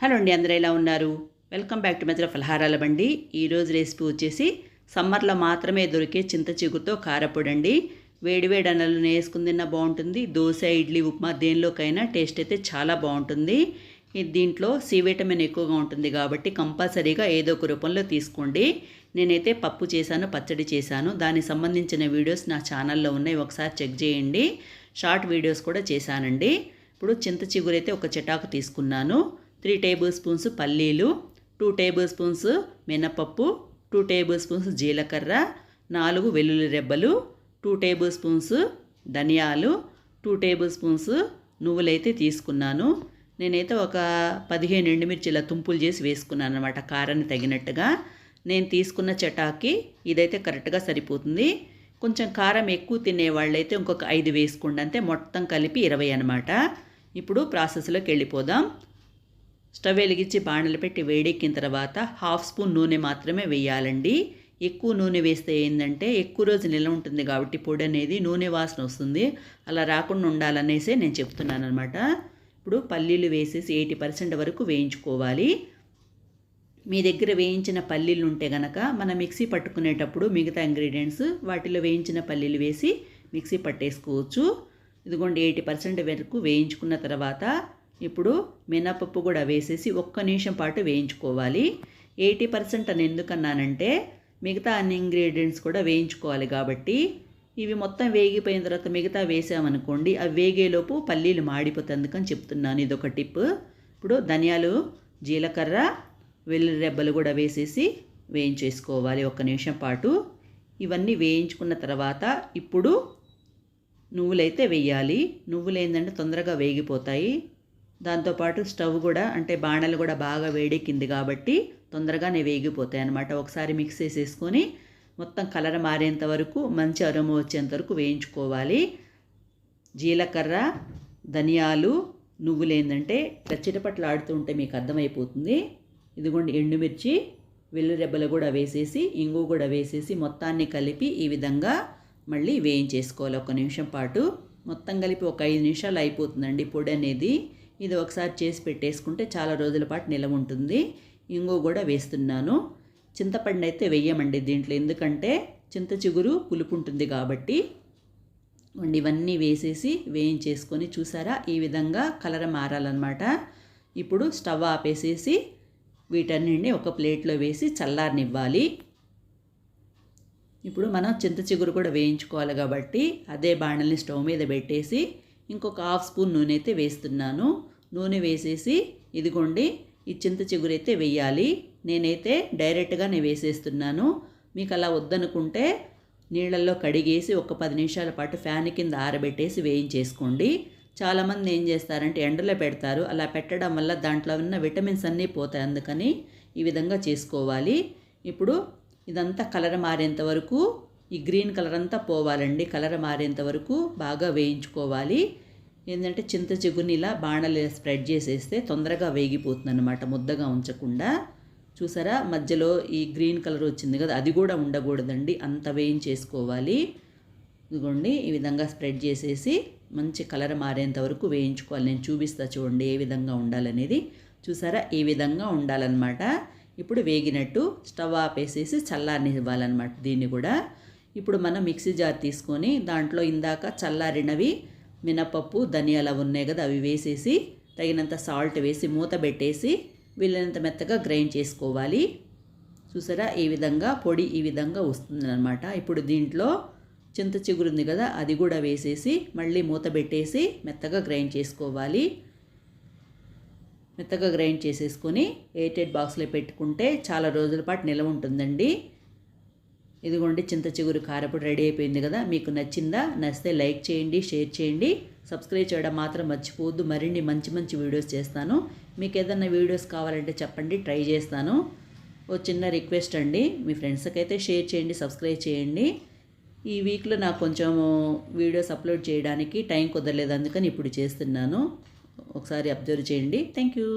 Hello అండి అందరూ ఎలా ఉన్నారు? వెల్కమ్ బ్యాక్ టు మెత్ర ఫలహారాల బండి. ఈరోజు రెసిపీ వచ్చేసి సమ్మర్లో మాత్రమే దొరికే చింత చిగురుతో కారపొడి అండి వేడివేడి అన్నలు వేసుకుని తిన్నా బాగుంటుంది. దోశ ఇడ్లీ ఉప్మా దేనిలోకైనా టేస్ట్ అయితే చాలా బాగుంటుంది. దీంట్లో సి విటమిన్ ఎక్కువగా ఉంటుంది కాబట్టి కంపల్సరీగా ఏదో ఒక రూపంలో తీసుకోండి. నేనైతే పప్పు చేశాను పచ్చడి చేశాను. దానికి సంబంధించిన వీడియోస్ నా ఛానల్లో ఉన్నాయి ఒకసారి చెక్ చేయండి. షార్ట్ వీడియోస్ కూడా చేశానండి. ఇప్పుడు చింత చిగురైతే ఒక చిటాకు తీసుకున్నాను. త్రీ టేబుల్ స్పూన్స్ పల్లీలు టూ టేబుల్ స్పూన్స్ మినపప్పు టూ టేబుల్ స్పూన్స్ జీలకర్ర నాలుగు వెల్లుల్లి రెబ్బలు టూ టేబుల్ స్పూన్స్ ధనియాలు టూ టేబుల్ స్పూన్స్ నువ్వులైతే తీసుకున్నాను. నేనైతే ఒక పదిహేను ఎండుమిర్చి ఇలా తుంపులు చేసి వేసుకున్నాను అనమాట కారాన్ని తగినట్టుగా. నేను తీసుకున్న చటాకి ఇదైతే కరెక్ట్గా సరిపోతుంది. కొంచెం కారం ఎక్కువ తినే వాళ్ళైతే ఇంకొక ఐదు వేసుకోండి అంతే మొత్తం కలిపి ఇరవై అనమాట ఇప్పుడు ప్రాసెస్లోకి వెళ్ళిపోదాం. స్టవ్ వెలిగించి బాణలు పెట్టి వేడెక్కిన తర్వాత హాఫ్ స్పూన్ నూనె మాత్రమే వేయాలండి. ఎక్కువ నూనె వేస్తే ఏంటంటే ఎక్కువ రోజు నిల్వ ఉంటుంది కాబట్టి పొడి అనేది నూనె వాసన వస్తుంది. అలా రాకుండా ఉండాలనేసే నేను చెప్తున్నాను అనమాట ఇప్పుడు పల్లీలు వేసేసి ఎయిటీ పర్సెంట్ వరకు వేయించుకోవాలి. మీ దగ్గర వేయించిన పల్లీలు ఉంటే గనక మన మిక్సీ పట్టుకునేటప్పుడు మిగతా ఇంగ్రీడియంట్స్ వాటిలో వేయించిన పల్లీలు వేసి మిక్సీ పట్టేసుకోవచ్చు. ఇదిగోండి ఎయిటీ పర్సెంట్ వరకు వేయించుకున్న తర్వాత ఇప్పుడు మినపప్పు కూడా వేసేసి ఒక్క నిమిషం పాటు వేయించుకోవాలి. ఎయిటీ పర్సెంట్ అని ఎందుకన్నానంటే మిగతా అన్ని ఇంగ్రీడియంట్స్ కూడా వేయించుకోవాలి కాబట్టి ఇవి మొత్తం వేగిపోయిన తర్వాత మిగతా వేసామనుకోండి అవి వేగేలోపు పల్లీలు మాడిపోతుంది అందుకని చెప్తున్నాను. ఇదొక టిప్. ఇప్పుడు ధనియాలు జీలకర్ర వెల్లుల్లి రెబ్బలు కూడా వేసేసి వేయించేసుకోవాలి ఒక్క నిమిషం పాటు. ఇవన్నీ వేయించుకున్న తర్వాత ఇప్పుడు నువ్వులైతే వేయాలి. నువ్వులు ఏంటంటే తొందరగా వేగిపోతాయి. దాంతోపాటు స్టవ్ కూడా అంటే బాణలు కూడా బాగా వేడెక్కింది కాబట్టి తొందరగానే వేగిపోతాయి అనమాట ఒకసారి మిక్స్ చేసేసుకొని మొత్తం కలర్ మారేంత వరకు మంచి అరుమ వచ్చేంత వరకు వేయించుకోవాలి. జీలకర్ర ధనియాలు నువ్వులు ఏంటంటే చిటపట్లు ఆడుతూ ఉంటే మీకు అర్థమైపోతుంది. ఇదిగోండి ఎండుమిర్చి వెల్లురెబ్బలు కూడా వేసేసి ఇంగు కూడా వేసేసి మొత్తాన్ని కలిపి ఈ విధంగా మళ్ళీ వేయించేసుకోవాలి. ఒక నిమిషం పాటు మొత్తం కలిపి ఒక ఐదు నిమిషాలు అయిపోతుందండి పొడి అనేది. ఇది ఒకసారి చేసి పెట్టేసుకుంటే చాలా రోజుల పాటు నిలవ ఉంటుంది. ఇంగో కూడా వేస్తున్నాను. చింతపండు అయితే వేయమండి దీంట్లో. ఎందుకంటే చింత చిగురు పులుపు ఉంటుంది కాబట్టి ఇవన్నీ వేసేసి వేయించేసుకొని చూసారా? ఈ విధంగా కలర్ మారాలన్నమాట. ఇప్పుడు స్టవ్ ఆపేసేసి వీటన్నింటినీ ఒక ప్లేట్లో వేసి చల్లారనివ్వాలి. ఇప్పుడు మనం చింత చిగురు కూడా వేయించుకోవాలి కాబట్టి అదే బాణల్ని స్టవ్ మీద పెట్టేసి ఇంకొక హాఫ్ స్పూన్ నూనె అయితే వేస్తున్నాను. నూనె వేసేసి ఇదిగోండి ఈ చింత చిగురైతే వేయాలి. నేనైతే డైరెక్ట్గా నేను వేసేస్తున్నాను. మీకు అలా వద్దనుకుంటే నీళ్ళల్లో కడిగేసి ఒక పది నిమిషాల పాటు ఫ్యాన్ కింద ఆరబెట్టేసి వేయించేసుకోండి. చాలామంది ఏం చేస్తారంటే ఎండలో పెడతారు. అలా పెట్టడం వల్ల దాంట్లో ఉన్న విటమిన్స్ అన్నీ పోతాయి. అందుకని ఈ విధంగా చేసుకోవాలి. ఇప్పుడు ఇదంతా కలర్ మారేంత వరకు ఈ గ్రీన్ కలర్ అంతా పోవాలండి. కలర్ మారేంత వరకు బాగా వేయించుకోవాలి. ఏంటంటే చింత చిగురిని ఇలా బాణలు స్ప్రెడ్ చేసేస్తే తొందరగా వేగిపోతుంది అనమాట ముద్దగా ఉంచకుండా. చూసారా? మధ్యలో ఈ గ్రీన్ కలర్ వచ్చింది కదా అది కూడా ఉండకూడదండి. అంత వేయించేసుకోవాలి. ఇదిగోండి ఈ విధంగా స్ప్రెడ్ చేసేసి మంచి కలర్ మారేంత వరకు వేయించుకోవాలి. నేను చూపిస్తా చూడండి ఏ విధంగా ఉండాలనేది. చూసారా? ఈ విధంగా ఉండాలన్నమాట. ఇప్పుడు వేగినట్టు స్టవ్ ఆపేసేసి చల్లారని ఇవ్వాలన్నమాట దీన్ని కూడా. ఇప్పుడు మనం మిక్సీ జార్ తీసుకొని దాంట్లో ఇందాక చల్లారినవి మినపప్పు ధనియాలు ఉన్నాయి కదా అవి వేసేసి తగినంత సాల్ట్ వేసి మూత పెట్టేసి వీళ్ళంత మెత్తగా గ్రైండ్ చేసుకోవాలి. చూసారా? ఈ విధంగా పొడి ఈ విధంగా వస్తుందన్నమాట. ఇప్పుడు దీంట్లో చింత చిగురు ఉంది కదా అది కూడా వేసేసి మళ్ళీ మూత పెట్టేసి మెత్తగా గ్రైండ్ చేసుకోవాలి. మెత్తగా గ్రైండ్ చేసేసుకొని ఎయిటెడ్ బాక్స్లో పెట్టుకుంటే చాలా రోజుల పాటు నిల్వ ఉంటుందండి. ఇదిగోండి చింత చిగురు కారపొడి రెడీ అయిపోయింది కదా. మీకు నచ్చిందా నచ్చితే లైక్ చేయండి షేర్ చేయండి. సబ్స్క్రైబ్ చేయడం మాత్రం మర్చిపోవద్దు. మరిన్ని మంచి మంచి వీడియోస్ చేస్తాను. మీకు ఏదన్నా వీడియోస్ కావాలంటే చెప్పండి ట్రై చేస్తాను. ఓ చిన్న రిక్వెస్ట్ అండి మీ ఫ్రెండ్స్కి అయితే షేర్ చేయండి సబ్స్క్రైబ్ చేయండి. ఈ వీక్లో నాకు కొంచెం వీడియోస్ అప్లోడ్ చేయడానికి టైం కుదరలేదు అందుకని ఇప్పుడు చేస్తున్నాను. ఒకసారి అబ్జర్వ్ చేయండి. Thank you.